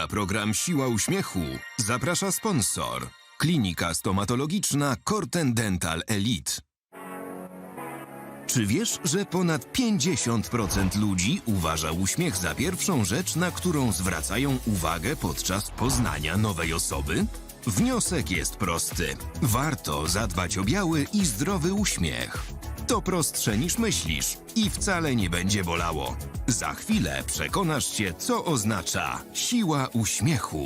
Na program Siła Uśmiechu zaprasza sponsor. Klinika stomatologiczna Corten Dental Elite. Czy wiesz, że ponad 50% ludzi uważa uśmiech za pierwszą rzecz, na którą zwracają uwagę podczas poznania nowej osoby? Wniosek jest prosty. Warto zadbać o biały i zdrowy uśmiech. To prostsze niż myślisz i wcale nie będzie bolało. Za chwilę przekonasz się, co oznacza siła uśmiechu.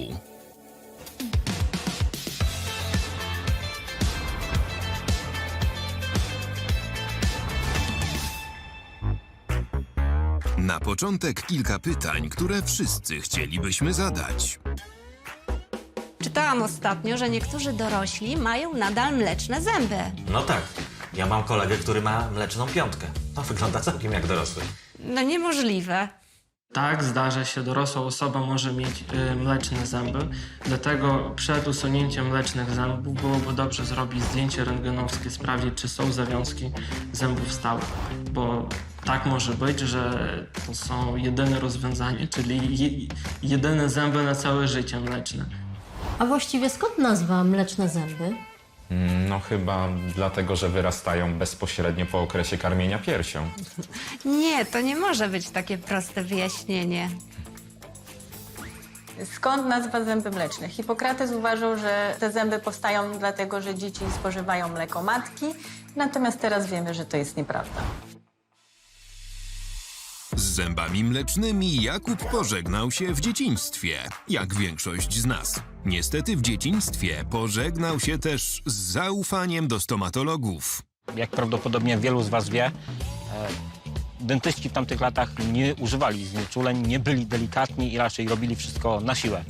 Na początek kilka pytań, które wszyscy chcielibyśmy zadać. Czytałam ostatnio, że niektórzy dorośli mają nadal mleczne zęby. No tak. Ja mam kolegę, który ma mleczną piątkę. To wygląda całkiem jak dorosły. No niemożliwe. Tak, zdarza się, dorosła osoba może mieć y, mleczne zęby, dlatego przed usunięciem mlecznych zębów byłoby dobrze zrobić zdjęcie rentgenowskie, sprawdzić, czy są zawiązki zębów stałych, bo tak może być, że to są jedyne rozwiązanie, czyli je, jedyne zęby na całe życie mleczne. A właściwie skąd nazwa mleczne zęby? No chyba dlatego, że wyrastają bezpośrednio po okresie karmienia piersią. Nie, to nie może być takie proste wyjaśnienie. Skąd nazwa zęby mleczne? Hipokrates uważał, że te zęby powstają dlatego, że dzieci spożywają mleko matki, natomiast teraz wiemy, że to jest nieprawda. Z zębami mlecznymi Jakub pożegnał się w dzieciństwie, jak większość z nas. Niestety w dzieciństwie pożegnał się też z zaufaniem do stomatologów. Jak prawdopodobnie wielu z Was wie, e, dentyści w tamtych latach nie używali znieczuleń, nie byli delikatni i raczej robili wszystko na siłę.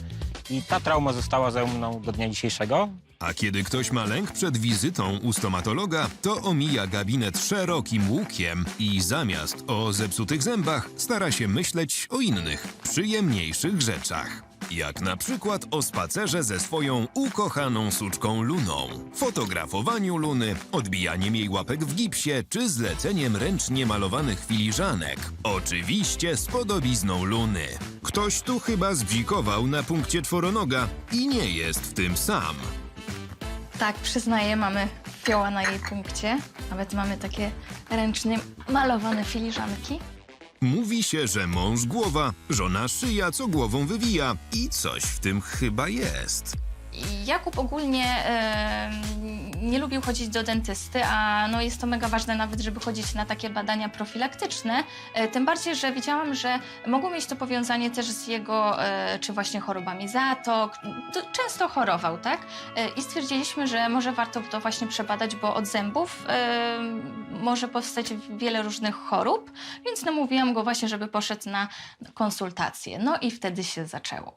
I ta trauma została ze mną do dnia dzisiejszego. A kiedy ktoś ma lęk przed wizytą u stomatologa, to omija gabinet szerokim łukiem i zamiast o zepsutych zębach stara się myśleć o innych, przyjemniejszych rzeczach. Jak na przykład o spacerze ze swoją ukochaną suczką Luną, fotografowaniu Luny, odbijaniem jej łapek w gipsie czy zleceniem ręcznie malowanych filiżanek. Oczywiście z podobizną Luny. Ktoś tu chyba zbzikował na punkcie czworonoga i nie jest w tym sam. Tak, przyznaję, mamy fioła na jej punkcie. Nawet mamy takie ręcznie malowane filiżanki. Mówi się, że mąż głowa, żona szyja, co głową wywija i coś w tym chyba jest. Jakub ogólnie nie lubił chodzić do dentysty, a no jest to mega ważne nawet, żeby chodzić na takie badania profilaktyczne. E, tym bardziej, że widziałam, że mogło mieć to powiązanie też z jego, e, czy właśnie chorobami zatok. To często chorował, tak? E, I stwierdziliśmy, że może warto to właśnie przebadać, bo od zębów może powstać wiele różnych chorób, więc namówiłam go właśnie, żeby poszedł na konsultację. No i wtedy się zaczęło.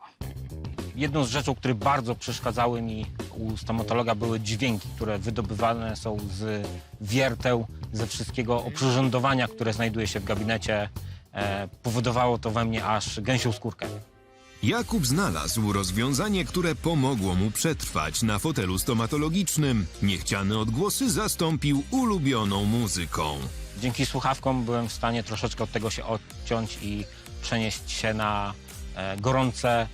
Jedną z rzeczy, które bardzo przeszkadzały mi u stomatologa były dźwięki, które wydobywane są z wierteł, ze wszystkiego oprzyrządowania, które znajduje się w gabinecie. E, powodowało to we mnie aż gęsią skórkę. Jakub znalazł rozwiązanie, które pomogło mu przetrwać na fotelu stomatologicznym. Niechciane odgłosy zastąpił ulubioną muzyką. Dzięki słuchawkom byłem w stanie troszeczkę od tego się odciąć i przenieść się na e, gorące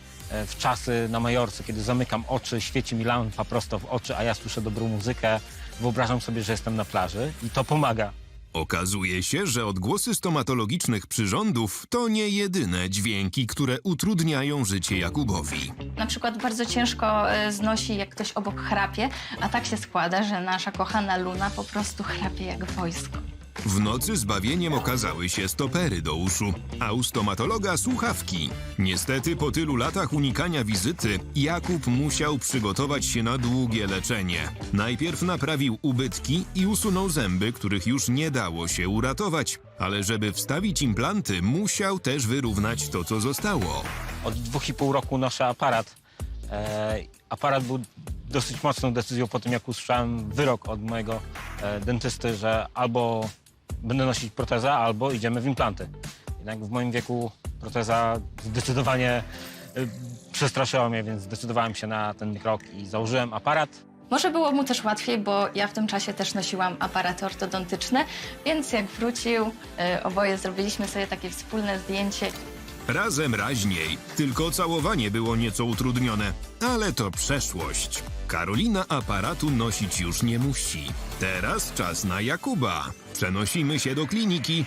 w czasy na Majorce, kiedy zamykam oczy, świeci mi lampa prosto w oczy, a ja słyszę dobrą muzykę. Wyobrażam sobie, że jestem na plaży i to pomaga. Okazuje się, że odgłosy stomatologicznych przyrządów to nie jedyne dźwięki, które utrudniają życie Jakubowi. Na przykład bardzo ciężko e, znosi, jak ktoś obok chrapie, a tak się składa, że nasza kochana Luna po prostu chrapie jak wojsko. W nocy zbawieniem okazały się stopery do uszu, a u stomatologa słuchawki. Niestety po tylu latach unikania wizyty Jakub musiał przygotować się na długie leczenie. Najpierw naprawił ubytki i usunął zęby, których już nie dało się uratować. Ale żeby wstawić implanty, musiał też wyrównać to, co zostało. Od dwóch i pół roku noszę aparat. E, aparat był dosyć mocną decyzją po tym, jak usłyszałem wyrok od mojego e, dentysty, że albo będę nosić protezę, albo idziemy w implanty. Jednak w moim wieku proteza zdecydowanie e, przestraszyła mnie, więc zdecydowałem się na ten krok i założyłem aparat. Może było mu też łatwiej, bo ja w tym czasie też nosiłam aparaty ortodontyczne, więc jak wrócił, e, oboje zrobiliśmy sobie takie wspólne zdjęcie. Razem raźniej, tylko całowanie było nieco utrudnione, ale to przeszłość. Karolina aparatu nosić już nie musi. Teraz czas na Jakuba. Przenosimy się do kliniki.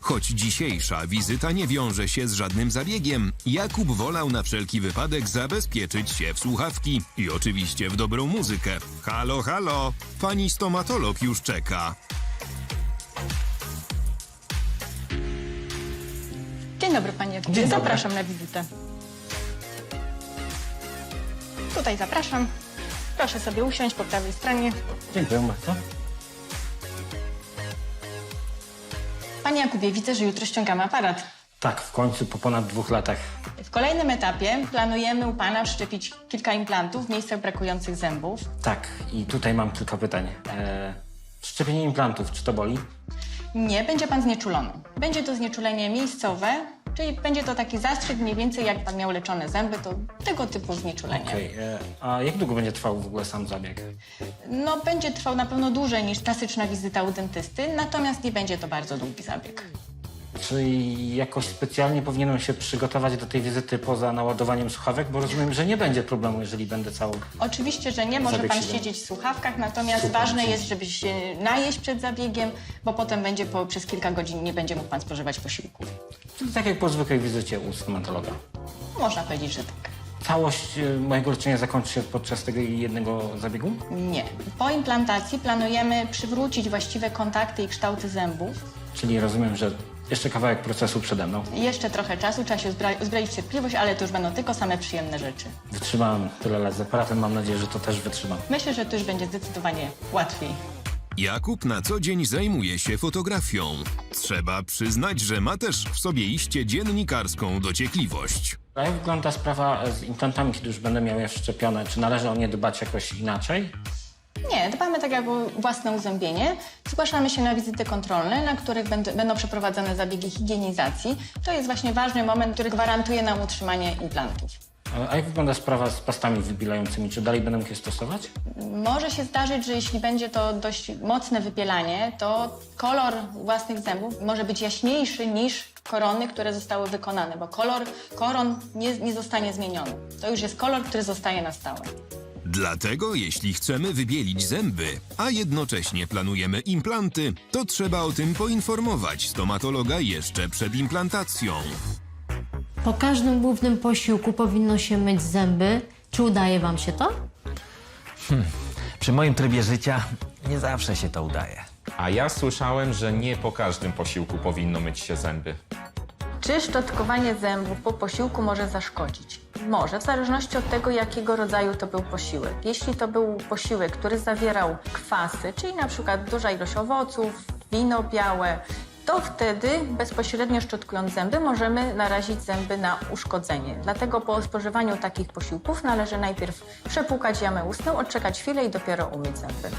Choć dzisiejsza wizyta nie wiąże się z żadnym zabiegiem, Jakub wolał na wszelki wypadek zabezpieczyć się w słuchawki i oczywiście w dobrą muzykę. Halo, halo, pani stomatolog już czeka. Dzień dobry Panie Jakubie, Dzień dobry. zapraszam na wizytę. Tutaj zapraszam. Proszę sobie usiąść po prawej stronie. Dziękuję bardzo. Panie Jakubie, widzę, że jutro ściągamy aparat. Tak, w końcu po ponad dwóch latach. W kolejnym etapie planujemy u Pana wszczepić kilka implantów w miejscach brakujących zębów. Tak, i tutaj mam kilka pytań. E, szczepienie implantów, czy to boli? Nie, będzie Pan znieczulony. Będzie to znieczulenie miejscowe, czyli będzie to taki zastrzyk mniej więcej jak Pan miał leczone zęby, to tego typu znieczulenie. Okej, e, a jak długo będzie trwał w ogóle sam zabieg? No, będzie trwał na pewno dłużej niż klasyczna wizyta u dentysty, natomiast nie będzie to bardzo długi zabieg. Czy jakoś specjalnie powinienem się przygotować do tej wizyty poza naładowaniem słuchawek? Bo rozumiem, że nie będzie problemu, jeżeli będę cały... Oczywiście, że nie, może Zabieg pan się da. siedzieć w słuchawkach, natomiast ważne jest, żeby się najeść przed zabiegiem, bo potem będzie po, przez kilka godzin nie będzie mógł pan spożywać posiłków. Czyli tak jak po zwykłej wizycie u stomatologa. Można powiedzieć, że tak. Całość e, mojego leczenia zakończy się podczas tego jednego zabiegu? Nie. Po implantacji planujemy przywrócić właściwe kontakty i kształty zębów. Czyli rozumiem, że jeszcze kawałek procesu przede mną. Jeszcze trochę czasu, trzeba się uzbra- uzbroić w cierpliwość, ale to już będą tylko same przyjemne rzeczy. Wytrzymałem tyle lat z aparatem, mam nadzieję, że to też wytrzymam. Myślę, że to już będzie zdecydowanie łatwiej. Jakub na co dzień zajmuje się fotografią. Trzeba przyznać, że ma też w sobie iście dziennikarską dociekliwość. A jak wygląda sprawa z implantami, kiedy już będę miał je wszczepione? Czy należy o nie dbać jakoś inaczej? Nie, dbamy tak jak o własne uzębienie. Zgłaszamy się na wizyty kontrolne, na których będą, będą przeprowadzane zabiegi higienizacji. To jest właśnie ważny moment, który gwarantuje nam utrzymanie implantów. A- jak wygląda sprawa z pastami wybielającymi? Czy dalej będę mógł je stosować? Może się zdarzyć, że jeśli będzie to dość mocne wypielanie, to kolor własnych zębów może być jaśniejszy niż korony, które zostały wykonane, bo kolor koron nie, nie zostanie zmieniony. To już jest kolor, który zostaje na stałe. Dlatego, jeśli chcemy wybielić zęby, a jednocześnie planujemy implanty, to trzeba o tym poinformować stomatologa jeszcze przed implantacją. Po każdym głównym posiłku powinno się myć zęby. Czy udaje Wam się to? Przy moim trybie życia nie zawsze się to udaje. A ja słyszałem, że nie po każdym posiłku powinno myć się zęby. Czy szczotkowanie zębów po posiłku może zaszkodzić? Może, w zależności od tego, jakiego rodzaju to był posiłek. Jeśli to był posiłek, który zawierał kwasy, czyli na przykład duża ilość owoców, wino białe, to wtedy bezpośrednio szczotkując zęby możemy narazić zęby na uszkodzenie. Dlatego po spożywaniu takich posiłków należy najpierw przepłukać jamę ustną, odczekać chwilę i dopiero umyć zęby.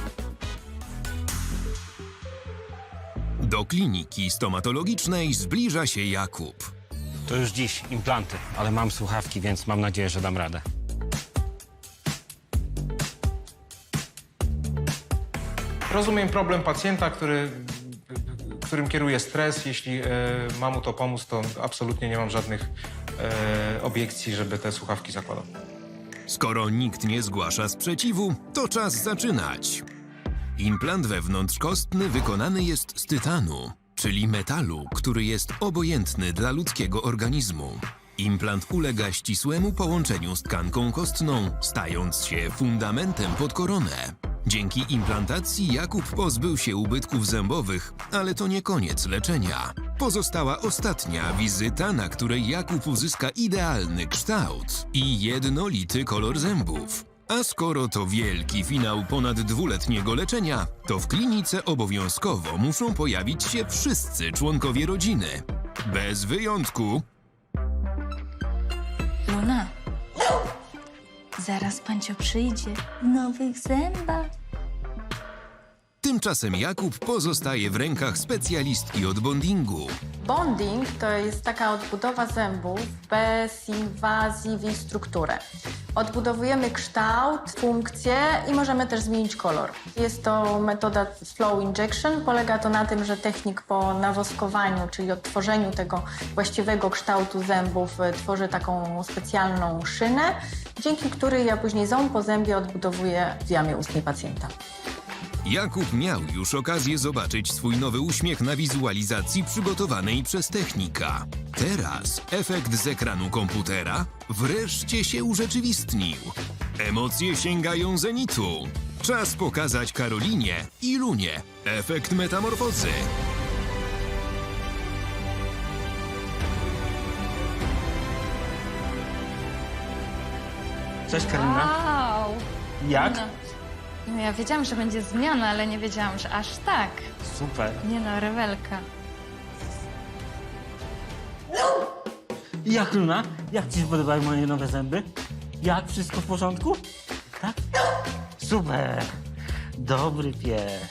Do kliniki stomatologicznej zbliża się Jakub. To już dziś implanty, ale mam słuchawki, więc mam nadzieję, że dam radę. Rozumiem problem pacjenta, który, którym kieruje stres. Jeśli e, ma mu to pomóc, to absolutnie nie mam żadnych e, obiekcji, żeby te słuchawki zakładał. Skoro nikt nie zgłasza sprzeciwu, to czas zaczynać. Implant wewnątrzkostny wykonany jest z tytanu, czyli metalu, który jest obojętny dla ludzkiego organizmu. Implant ulega ścisłemu połączeniu z tkanką kostną, stając się fundamentem pod koronę. Dzięki implantacji Jakub pozbył się ubytków zębowych, ale to nie koniec leczenia. Pozostała ostatnia wizyta, na której Jakub uzyska idealny kształt i jednolity kolor zębów. A skoro to wielki finał ponad dwuletniego leczenia, to w klinice obowiązkowo muszą pojawić się wszyscy członkowie rodziny. Bez wyjątku zaraz pancio przyjdzie w nowych zębach. Tymczasem Jakub pozostaje w rękach specjalistki od bondingu. Bonding to jest taka odbudowa zębów bez inwazji w ich strukturę. Odbudowujemy kształt, funkcję i możemy też zmienić kolor. Jest to metoda flow injection. Polega to na tym, że technik po nawoskowaniu, czyli odtworzeniu tego właściwego kształtu zębów e, tworzy taką specjalną szynę, dzięki której ja później ząb po zębie odbudowuję w jamie ustnej pacjenta. Jakub miał już okazję zobaczyć swój nowy uśmiech na wizualizacji przygotowanej przez technika. Teraz efekt z ekranu komputera wreszcie się urzeczywistnił. Emocje sięgają zenitu. Czas pokazać Karolinie i Lunie efekt metamorfozy. Cześć Karolina. Wow! Jak? No. ja wiedziałam, że będzie zmiana, ale nie wiedziałam, że aż tak. Super. Nie no, rewelka. Jak Luna? Jak ci się podobają moje nowe zęby? Jak? Wszystko w porządku? Tak? Super. Dobry pies.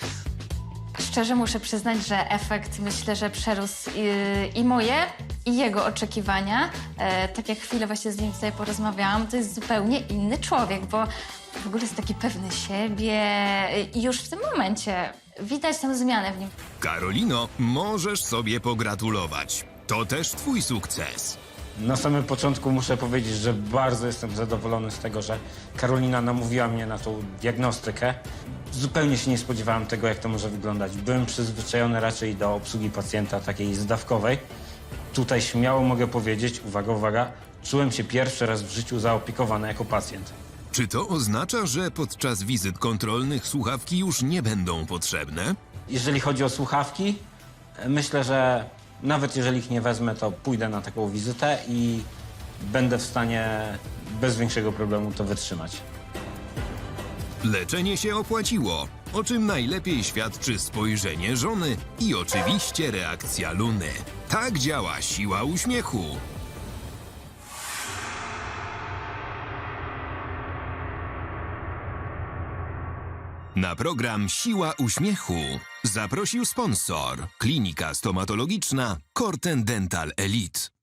Szczerze muszę przyznać, że efekt myślę, że przerósł i, i moje, i jego oczekiwania. E, tak jak chwilę właśnie z nim tutaj porozmawiałam, to jest zupełnie inny człowiek, bo w ogóle jest taki pewny siebie i już w tym momencie widać tę zmianę w nim. Karolino, możesz sobie pogratulować. To też twój sukces. Na samym początku muszę powiedzieć, że bardzo jestem zadowolony z tego, że Karolina namówiła mnie na tą diagnostykę. Zupełnie się nie spodziewałem tego, jak to może wyglądać. Byłem przyzwyczajony raczej do obsługi pacjenta takiej zdawkowej. Tutaj śmiało mogę powiedzieć, uwaga, uwaga, czułem się pierwszy raz w życiu zaopiekowany jako pacjent. Czy to oznacza, że podczas wizyt kontrolnych słuchawki już nie będą potrzebne? Jeżeli chodzi o słuchawki, myślę, że nawet jeżeli ich nie wezmę, to pójdę na taką wizytę i będę w stanie bez większego problemu to wytrzymać. Leczenie się opłaciło, o czym najlepiej świadczy spojrzenie żony i oczywiście reakcja Luny. Tak działa siła uśmiechu. Na program Siła Uśmiechu zaprosił sponsor Klinika Stomatologiczna Corten Dental Elite.